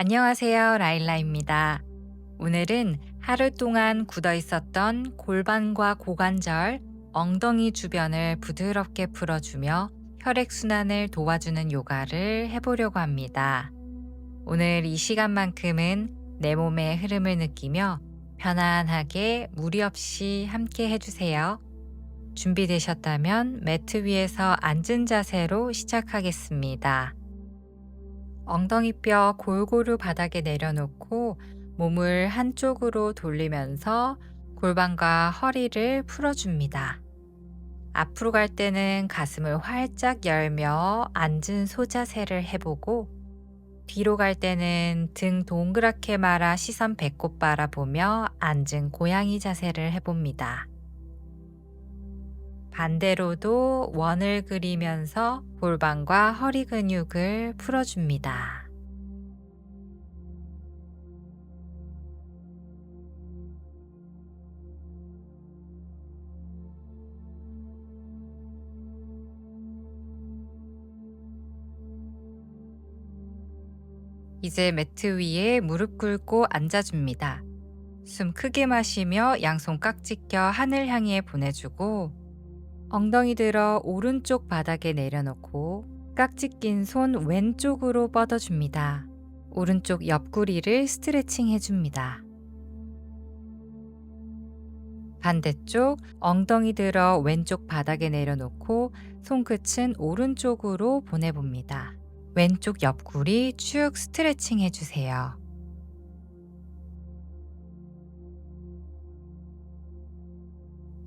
안녕하세요. 라일라입니다. 오늘은 하루 동안 굳어 있었던 골반과 고관절, 엉덩이 주변을 부드럽게 풀어주며 혈액순환을 도와주는 요가를 해보려고 합니다. 오늘 이 시간만큼은 내 몸의 흐름을 느끼며 편안하게 무리 없이 함께 해주세요. 준비되셨다면 매트 위에서 앉은 자세로 시작하겠습니다. 엉덩이뼈 골고루 바닥에 내려놓고 몸을 한쪽으로 돌리면서 골반과 허리를 풀어줍니다. 앞으로 갈 때는 가슴을 활짝 열며 앉은 소자세를 해보고 뒤로 갈 때는 등 동그랗게 말아 시선 배꼽 바라보며 앉은 고양이 자세를 해봅니다. 반대로도 원을 그리면서 골반과 허리 근육을 풀어줍니다. 이제 매트 위에 무릎 꿇고 앉아줍니다. 숨 크게 마시며 양손 깍지 껴 하늘 향해 보내주고 엉덩이 들어 오른쪽 바닥에 내려놓고 깍지 낀 손 왼쪽으로 뻗어줍니다. 오른쪽 옆구리를 스트레칭 해줍니다. 반대쪽 엉덩이 들어 왼쪽 바닥에 내려놓고 손끝은 오른쪽으로 보내봅니다. 왼쪽 옆구리 쭉 스트레칭 해주세요.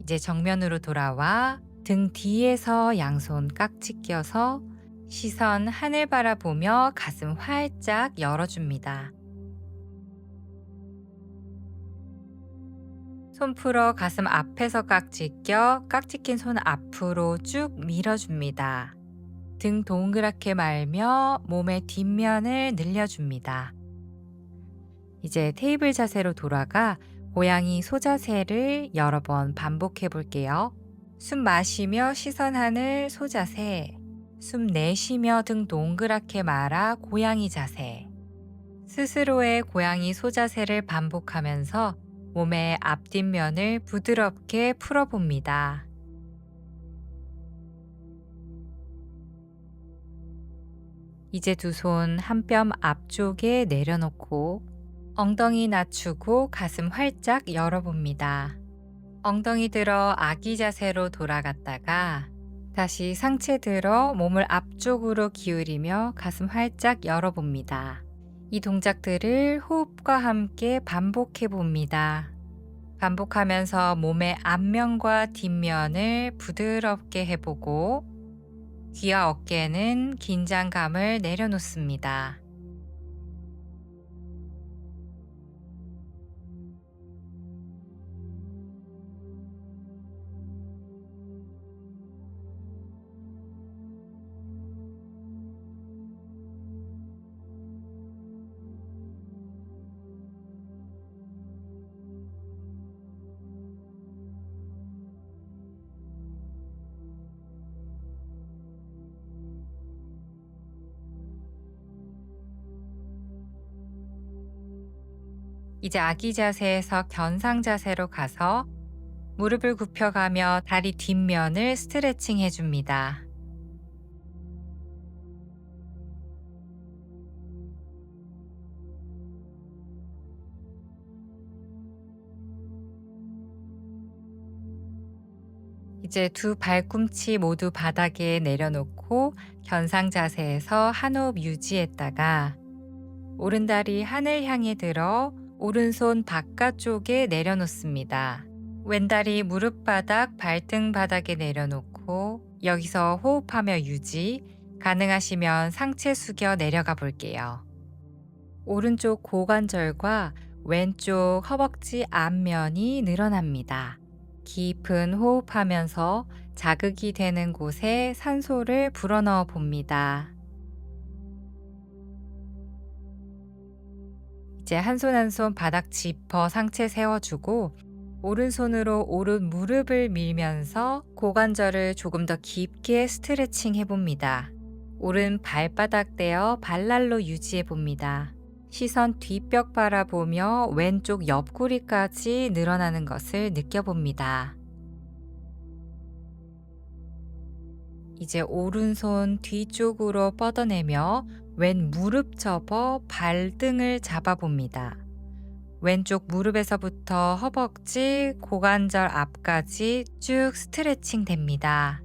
이제 정면으로 돌아와 등 뒤에서 양손 깍지 껴서 시선 하늘 바라보며 가슴 활짝 열어줍니다. 손 풀어 가슴 앞에서 깍지 껴 깍지 낀 손 앞으로 쭉 밀어줍니다. 등 동그랗게 말며 몸의 뒷면을 늘려줍니다. 이제 테이블 자세로 돌아가 고양이 소자세를 여러 번 반복해 볼게요. 숨 마시며 시선 하늘 소자세. 숨 내쉬며 등 동그랗게 말아 고양이 자세. 스스로의 고양이 소자세를 반복하면서 몸의 앞뒷면을 부드럽게 풀어봅니다. 이제 두 손 한 뼘 앞쪽에 내려놓고 엉덩이 낮추고 가슴 활짝 열어봅니다. 엉덩이 들어 아기 자세로 돌아갔다가 다시 상체 들어 몸을 앞쪽으로 기울이며 가슴 활짝 열어봅니다. 이 동작들을 호흡과 함께 반복해 봅니다. 반복하면서 몸의 앞면과 뒷면을 부드럽게 해보고 귀와 어깨는 긴장감을 내려놓습니다. 이제 아기 자세에서 견상 자세로 가서 무릎을 굽혀가며 다리 뒷면을 스트레칭 해줍니다. 이제 두 발꿈치 모두 바닥에 내려놓고 견상 자세에서 한 호흡 유지했다가 오른다리 하늘 향해 들어 오른손 바깥쪽에 내려놓습니다. 왼다리 무릎 바닥, 발등 바닥에 내려놓고 여기서 호흡하며 유지, 가능하시면 상체 숙여 내려가 볼게요. 오른쪽 고관절과 왼쪽 허벅지 앞면이 늘어납니다. 깊은 호흡하면서 자극이 되는 곳에 산소를 불어넣어 봅니다. 이제 한 손 한 손 바닥 짚어 상체 세워주고 오른손으로 오른 무릎을 밀면서 고관절을 조금 더 깊게 스트레칭 해봅니다. 오른 발바닥 대어 발날로 유지해 봅니다. 시선 뒷벽 바라보며 왼쪽 옆구리까지 늘어나는 것을 느껴봅니다. 이제 오른손 뒤쪽으로 뻗어내며 왼 무릎 접어 발등을 잡아봅니다. 왼쪽 무릎에서부터 허벅지, 고관절 앞까지 쭉 스트레칭 됩니다.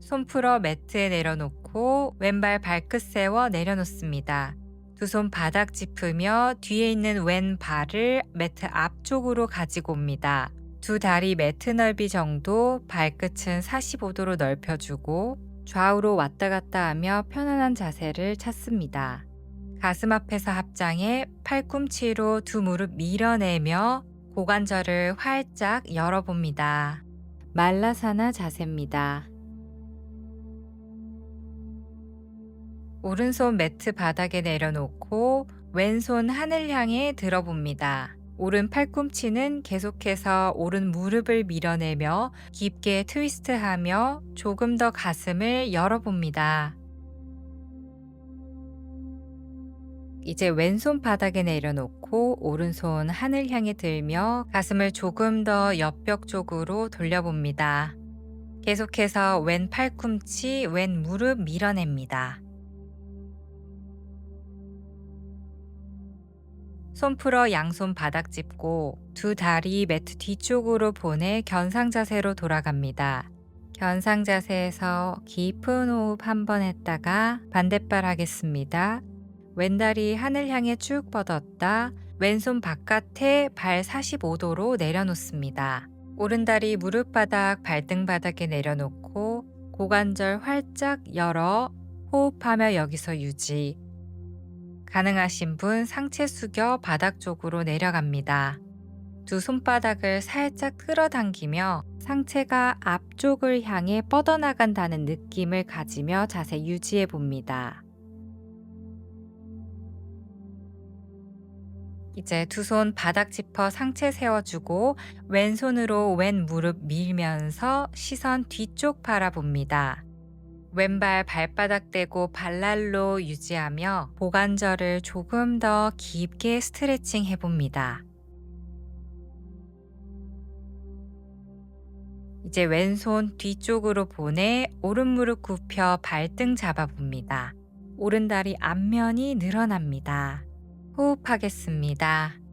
손 풀어 매트에 내려놓고 왼발 발끝 세워 내려놓습니다. 두 손 바닥 짚으며 뒤에 있는 왼 발을 매트 앞쪽으로 가지고 옵니다. 두 다리 매트 넓이 정도 발끝은 45도로 넓혀주고 좌우로 왔다 갔다 하며 편안한 자세를 찾습니다. 가슴 앞에서 합장해 팔꿈치로 두 무릎 밀어내며 고관절을 활짝 열어봅니다. 말라사나 자세입니다. 오른손 매트 바닥에 내려놓고 왼손 하늘 향해 들어봅니다. 오른 팔꿈치는 계속해서 오른 무릎을 밀어내며 깊게 트위스트하며 조금 더 가슴을 열어봅니다. 이제 왼손 바닥에 내려놓고 오른손 하늘 향해 들며 가슴을 조금 더 옆벽 쪽으로 돌려봅니다. 계속해서 왼 팔꿈치, 왼 무릎 밀어냅니다. 손 풀어 양손 바닥 짚고 두 다리 매트 뒤쪽으로 보내 견상 자세로 돌아갑니다. 견상 자세에서 깊은 호흡 한 번 했다가 반대발 하겠습니다. 왼다리 하늘 향해 쭉 뻗었다. 왼손 바깥에 발 45도로 내려놓습니다. 오른다리 무릎 바닥, 발등 바닥에 내려놓고 고관절 활짝 열어 호흡하며 여기서 유지. 가능하신 분 상체 숙여 바닥 쪽으로 내려갑니다. 두 손바닥을 살짝 끌어당기며 상체가 앞쪽을 향해 뻗어나간다는 느낌을 가지며 자세 유지해 봅니다. 이제 두 손 바닥 짚어 상체 세워주고 왼손으로 왼 무릎 밀면서 시선 뒤쪽 바라봅니다. 왼발 발바닥 대고 발날로 유지하며 고관절을 조금 더 깊게 스트레칭 해봅니다. 이제 왼손 뒤쪽으로 보내 오른 무릎 굽혀 발등 잡아봅니다. 오른 다리 앞면이 늘어납니다. 호흡하겠습니다.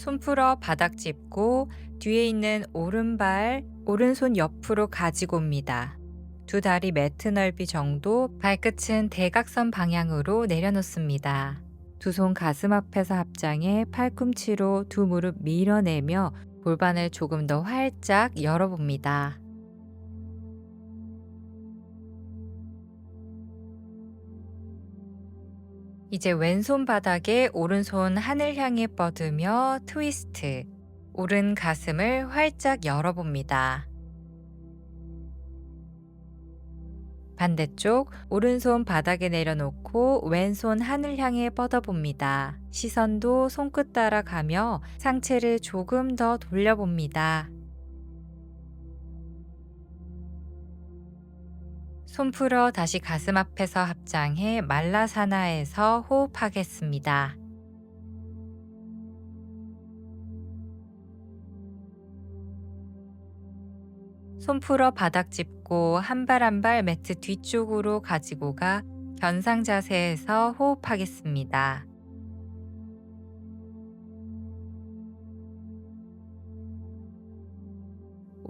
손 풀어 바닥 짚고 뒤에 있는 오른발, 오른손 옆으로 가지고 옵니다. 두 다리 매트 넓이 정도, 발끝은 대각선 방향으로 내려놓습니다. 두 손 가슴 앞에서 합장해 팔꿈치로 두 무릎 밀어내며 골반을 조금 더 활짝 열어봅니다. 이제 왼손 바닥에 오른손 하늘 향해 뻗으며 트위스트. 오른 가슴을 활짝 열어봅니다. 반대쪽 오른손 바닥에 내려놓고 왼손 하늘 향해 뻗어봅니다. 시선도 손끝 따라가며 상체를 조금 더 돌려봅니다. 손 풀어 다시 가슴 앞에서 합장해 말라사나에서 호흡하겠습니다. 손 풀어 바닥 짚고 한 발 한 발 매트 뒤쪽으로 가지고 가 견상 자세에서 호흡하겠습니다.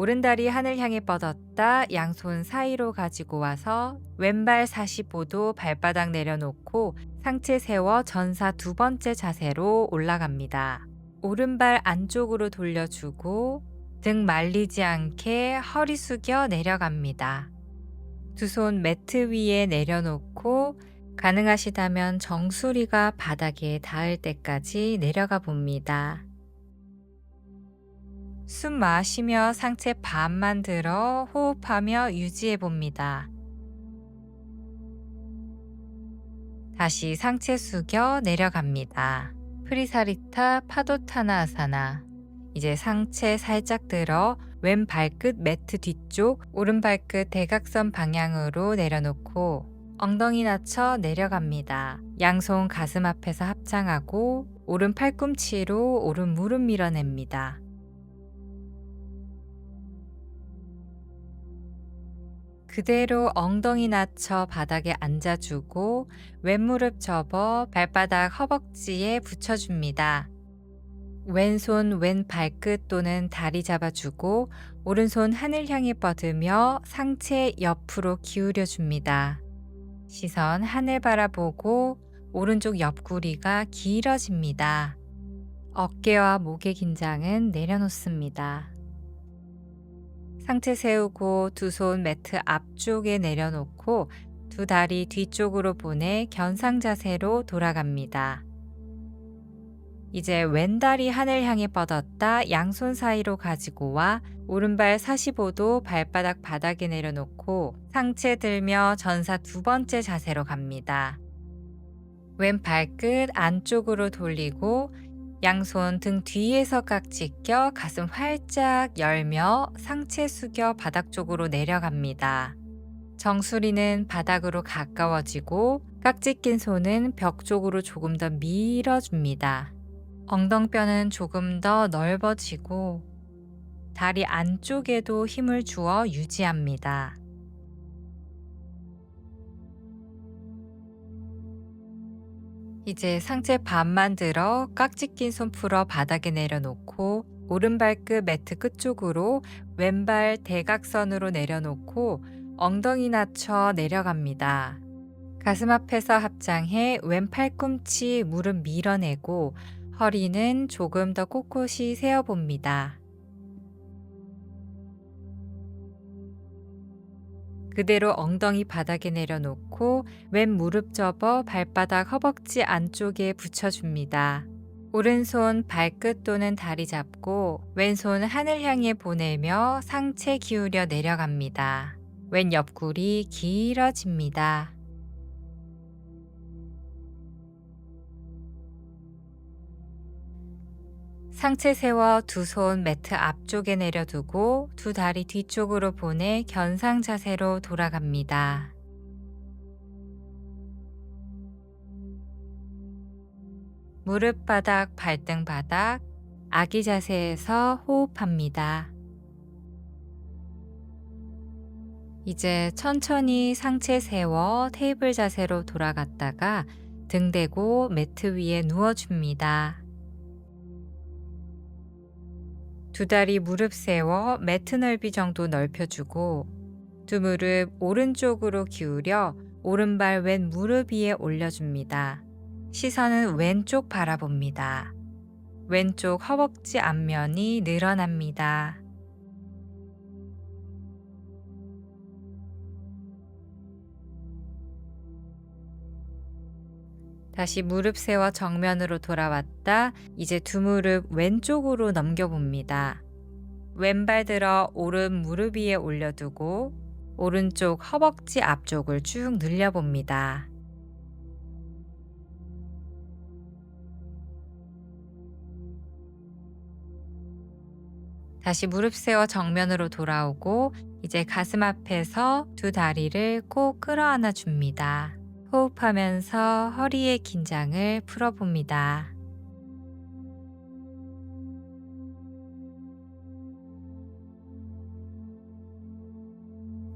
오른다리 하늘 향해 뻗었다 양손 사이로 가지고 와서 왼발 45도 발바닥 내려놓고 상체 세워 전사 두 번째 자세로 올라갑니다. 오른발 안쪽으로 돌려주고 등 말리지 않게 허리 숙여 내려갑니다. 두 손 매트 위에 내려놓고 가능하시다면 정수리가 바닥에 닿을 때까지 내려가 봅니다. 숨 마시며 상체 반만 들어 호흡하며 유지해 봅니다. 다시 상체 숙여 내려갑니다. 프리사리타 파도타나 아사나 이제 상체 살짝 들어 왼 발끝 매트 뒤쪽, 오른 발끝 대각선 방향으로 내려놓고 엉덩이 낮춰 내려갑니다. 양손 가슴 앞에서 합장하고 오른 팔꿈치로 오른 무릎 밀어냅니다. 그대로 엉덩이 낮춰 바닥에 앉아주고 왼무릎 접어 발바닥 허벅지에 붙여줍니다. 왼손 왼 발끝 또는 다리 잡아주고 오른손 하늘 향해 뻗으며 상체 옆으로 기울여 줍니다. 시선 하늘 바라보고 오른쪽 옆구리가 길어집니다. 어깨와 목의 긴장은 내려놓습니다. 상체 세우고 두 손 매트 앞쪽에 내려놓고 두 다리 뒤쪽으로 보내 견상 자세로 돌아갑니다. 이제 왼다리 하늘 향해 뻗었다 양손 사이로 가지고 와 오른발 45도 발바닥 바닥에 내려놓고 상체 들며 전사 두 번째 자세로 갑니다. 왼 발끝 안쪽으로 돌리고 양손 등 뒤에서 깍지 껴 가슴 활짝 열며 상체 숙여 바닥 쪽으로 내려갑니다. 정수리는 바닥으로 가까워지고 깍지 낀 손은 벽 쪽으로 조금 더 밀어줍니다. 엉덩뼈는 조금 더 넓어지고 다리 안쪽에도 힘을 주어 유지합니다. 이제 상체 반만 들어 깍지 낀 손 풀어 바닥에 내려놓고 오른발끝 매트 끝쪽으로 왼발 대각선으로 내려놓고 엉덩이 낮춰 내려갑니다. 가슴 앞에서 합장해 왼 팔꿈치 무릎 밀어내고 허리는 조금 더 꼿꼿이 세어봅니다. 그대로 엉덩이 바닥에 내려놓고 왼 무릎 접어 발바닥 허벅지 안쪽에 붙여줍니다. 오른손 발끝 또는 다리 잡고 왼손 하늘 향해 보내며 상체 기울여 내려갑니다. 왼 옆구리 길어집니다. 상체 세워 두 손 매트 앞쪽에 내려두고 두 다리 뒤쪽으로 보내 견상 자세로 돌아갑니다. 무릎 바닥, 발등 바닥, 아기 자세에서 호흡합니다. 이제 천천히 상체 세워 테이블 자세로 돌아갔다가 등 대고 매트 위에 누워줍니다. 두 다리 무릎 세워 매트 넓이 정도 넓혀주고 두 무릎 오른쪽으로 기울여 오른발 왼 무릎 위에 올려줍니다. 시선은 왼쪽 바라봅니다. 왼쪽 허벅지 앞면이 늘어납니다. 다시 무릎 세워 정면으로 돌아왔다. 이제 두 무릎 왼쪽으로 넘겨봅니다. 왼발 들어 오른 무릎 위에 올려두고 오른쪽 허벅지 앞쪽을 쭉 늘려봅니다. 다시 무릎 세워 정면으로 돌아오고 이제 가슴 앞에서 두 다리를 꼭 끌어안아 줍니다. 호흡하면서 허리의 긴장을 풀어봅니다.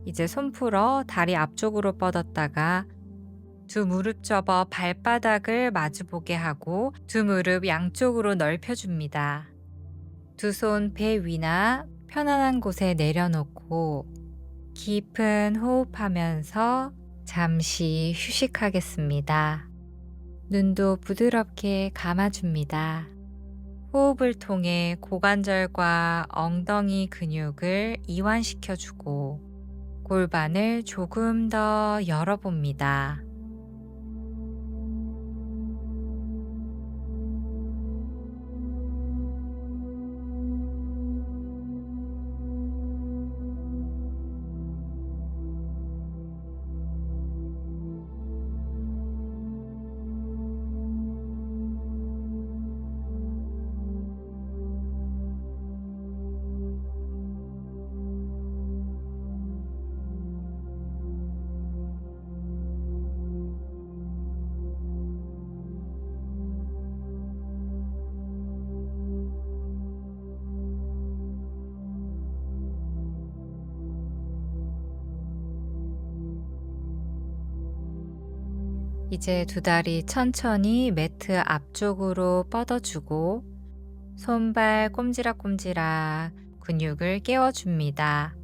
이제 손 풀어 다리 앞쪽으로 뻗었다가 두 무릎 접어 발바닥을 마주보게 하고 두 무릎 양쪽으로 넓혀줍니다. 두 손 배 위나 편안한 곳에 내려놓고 깊은 호흡하면서 잠시 휴식하겠습니다. 눈도 부드럽게 감아줍니다. 호흡을 통해 고관절과 엉덩이 근육을 이완시켜주고 골반을 조금 더 열어봅니다. 이제 두 다리 천천히 매트 앞쪽으로 뻗어주고 손발 꼼지락꼼지락 근육을 깨워줍니다.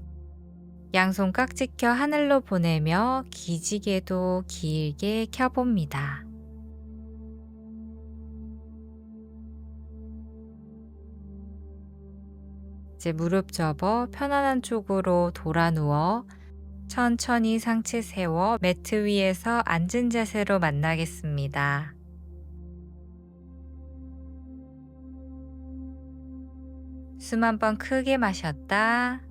양손 깍지 껴 하늘로 보내며 기지개도 길게 켜봅니다. 이제 무릎 접어 편안한 쪽으로 돌아 누워 천천히 상체 세워 매트 위에서 앉은 자세로 만나겠습니다. 숨 한 번 크게 마셨다.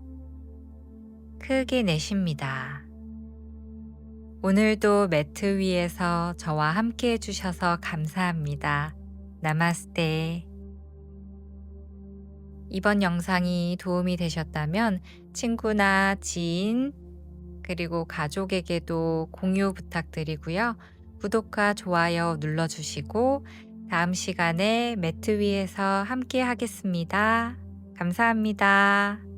크게 내쉽니다. 오늘도 매트 위에서 저와 함께 해주셔서 감사합니다. 나마스테. 이번 영상이 도움이 되셨다면 친구나 지인, 그리고 가족에게도 공유 부탁드리고요. 구독과 좋아요 눌러주시고 다음 시간에 매트 위에서 함께 하겠습니다. 감사합니다.